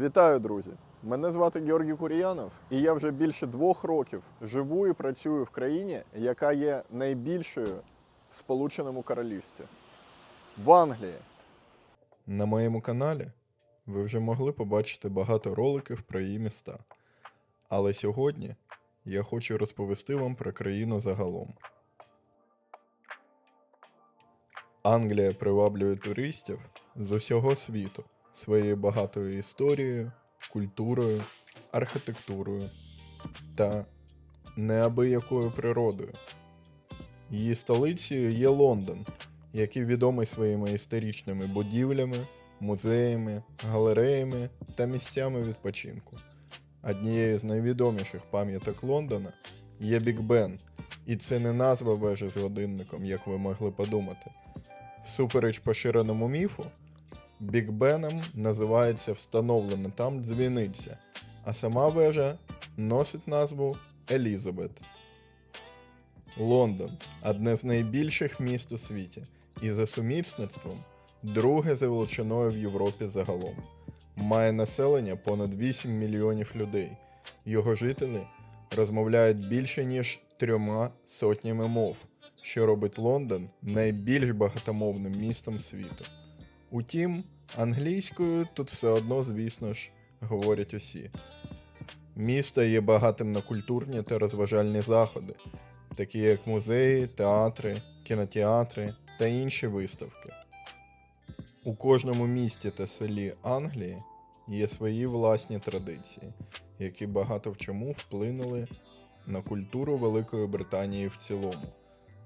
Вітаю, друзі! Мене звати Георгій Кур'янов, і я вже більше двох років живу і працюю в країні, яка є найбільшою в Сполученому Королівстві в Англії. На моєму каналі ви вже могли побачити багато роликів про її міста. Але сьогодні я хочу розповісти вам про країну загалом. Англія приваблює туристів з усього світу своєю багатою історією, культурою, архітектурою та неабиякою природою. Її столицею є Лондон, який відомий своїми історичними будівлями, музеями, галереями та місцями відпочинку. Однією з найвідоміших пам'яток Лондона є Біг Бен, і це не назва вежі з годинником, як ви могли подумати. Всупереч поширеному міфу, Біг Беном називається встановлена там дзвіниця, а сама вежа носить назву Елізабет. Лондон одне з найбільших міст у світі, і за сумісництвом друге за величиною в Європі загалом. Має населення понад 8 мільйонів людей. Його жителі розмовляють більше ніж трьома сотнями мов, що робить Лондон найбільш багатомовним містом світу. Утім, англійською тут все одно, звісно ж, говорять усі. Місто є багатим на культурні та розважальні заходи, такі як музеї, театри, кінотеатри та інші виставки. У кожному місті та селі Англії є свої власні традиції, які багато в чому вплинули на культуру Великої Британії в цілому.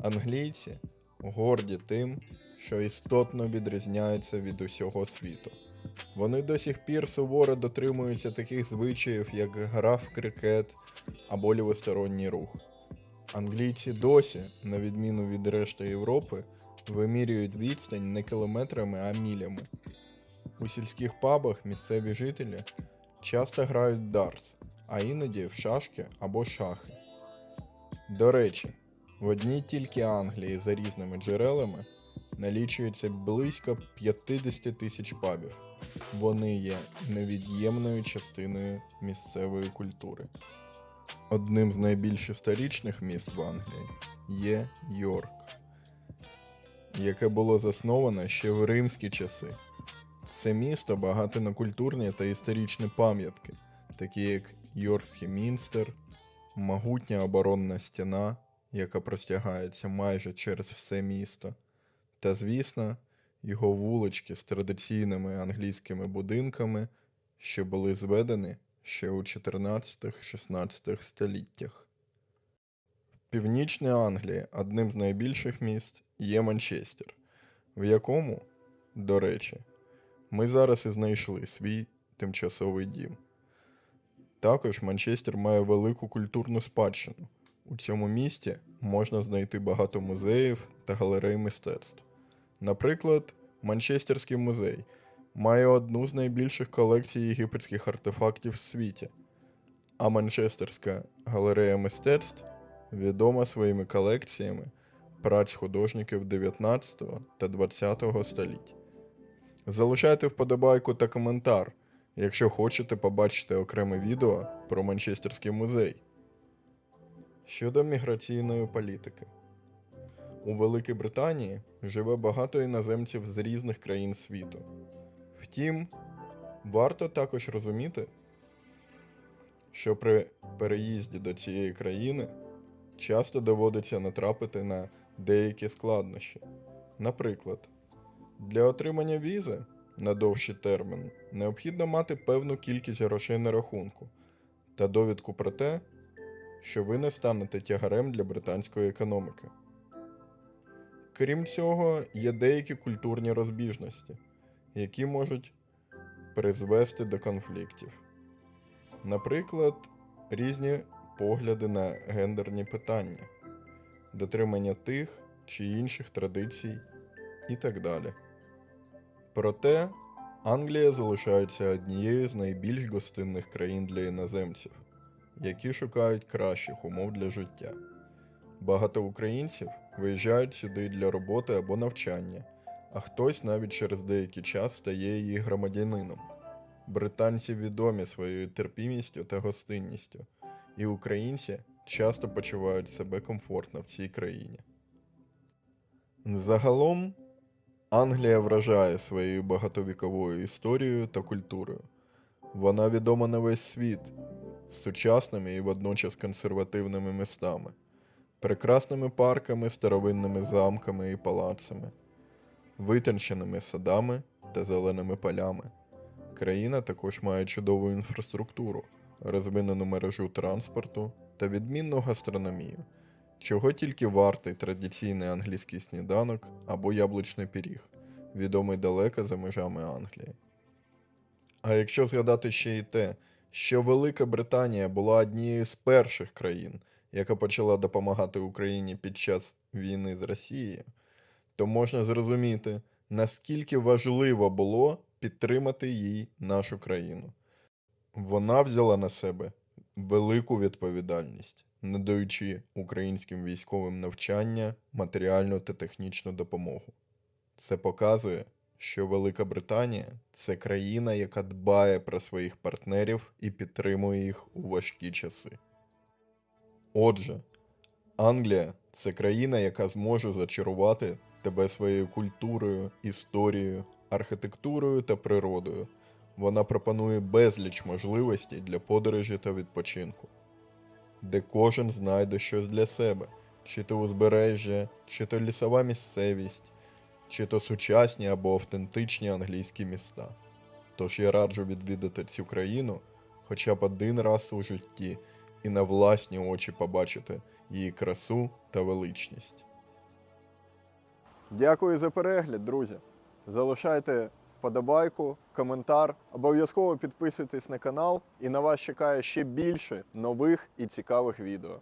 Англійці горді тим, що істотно відрізняються від усього світу. Вони до сих пір суворо дотримуються таких звичаїв, як гра в крикет або лівосторонній рух. Англійці досі, на відміну від решти Європи, вимірюють відстань не кілометрами, а мілями. У сільських пабах місцеві жителі часто грають в дартс, а іноді в шашки або шахи. До речі, в одній тільки Англії за різними джерелами налічується близько 50 тисяч пабів. Вони є невід'ємною частиною місцевої культури. Одним з найбільш історичних міст в Англії є Йорк, яке було засноване ще в римські часи. Це місто багате на культурні та історичні пам'ятки, такі як Йоркський мінстер, могутня оборонна стіна, яка простягається майже через все місто, та, звісно, його вулички з традиційними англійськими будинками, що були зведені ще у 14-16 століттях. В Північній Англії одним з найбільших міст є Манчестер, в якому, до речі, ми зараз і знайшли свій тимчасовий дім. Також Манчестер має велику культурну спадщину. У цьому місті можна знайти багато музеїв та галерей мистецтв. Наприклад, Манчестерський музей має одну з найбільших колекцій єгипетських артефактів в світі, а Манчестерська галерея мистецтв відома своїми колекціями праць художників 19 та 20 століть. Залишайте вподобайку та коментар, якщо хочете побачити окреме відео про Манчестерський музей. Щодо міграційної політики. У Великій Британії живе багато іноземців з різних країн світу. Втім, варто також розуміти, що при переїзді до цієї країни часто доводиться натрапити на деякі складнощі. Наприклад, для отримання візи на довший термін необхідно мати певну кількість грошей на рахунку та довідку про те, що ви не станете тягарем для британської економіки. Крім цього, є деякі культурні розбіжності, які можуть призвести до конфліктів. Наприклад, різні погляди на гендерні питання, дотримання тих чи інших традицій і так далі. Проте Англія залишається однією з найбільш гостинних країн для іноземців, які шукають кращих умов для життя. Багато українців виїжджають сюди для роботи або навчання, а хтось навіть через деякий час стає її громадянином. британці відомі своєю терпімістю та гостинністю, і українці часто почувають себе комфортно в цій країні. Загалом, Англія вражає своєю багатовіковою історією та культурою. Вона відома на весь світ з сучасними і водночас консервативними містами, прекрасними парками, старовинними замками і палацами, витонченими садами та зеленими полями. Країна також має чудову інфраструктуру, розвинену мережу транспорту та відмінну гастрономію, чого тільки вартий традиційний англійський сніданок або яблучний пиріг, відомий далеко за межами Англії. А якщо згадати ще й те, що Велика Британія була однією з перших країн, яка почала допомагати Україні під час війни з Росією, то можна зрозуміти, наскільки важливо було підтримати їй нашу країну. Вона взяла на себе велику відповідальність, надаючи українським військовим навчання, матеріальну та технічну допомогу. Це показує, що Велика Британія це країна, яка дбає про своїх партнерів і підтримує їх у важкі часи. Отже, Англія це країна, яка зможе зачарувати тебе своєю культурою, історією, архітектурою та природою. Вона пропонує безліч можливостей для подорожі та відпочинку, де кожен знайде щось для себе, чи то узбережжя, чи то лісова місцевість, чи то сучасні або автентичні англійські міста. Тож я раджу відвідати цю країну хоча б один раз у житті і на власні очі побачити її красу та величність. Дякую за перегляд, друзі. Залишайте вподобайку, коментар, обов'язково підписуйтесь на канал, і на вас чекає ще більше нових і цікавих відео.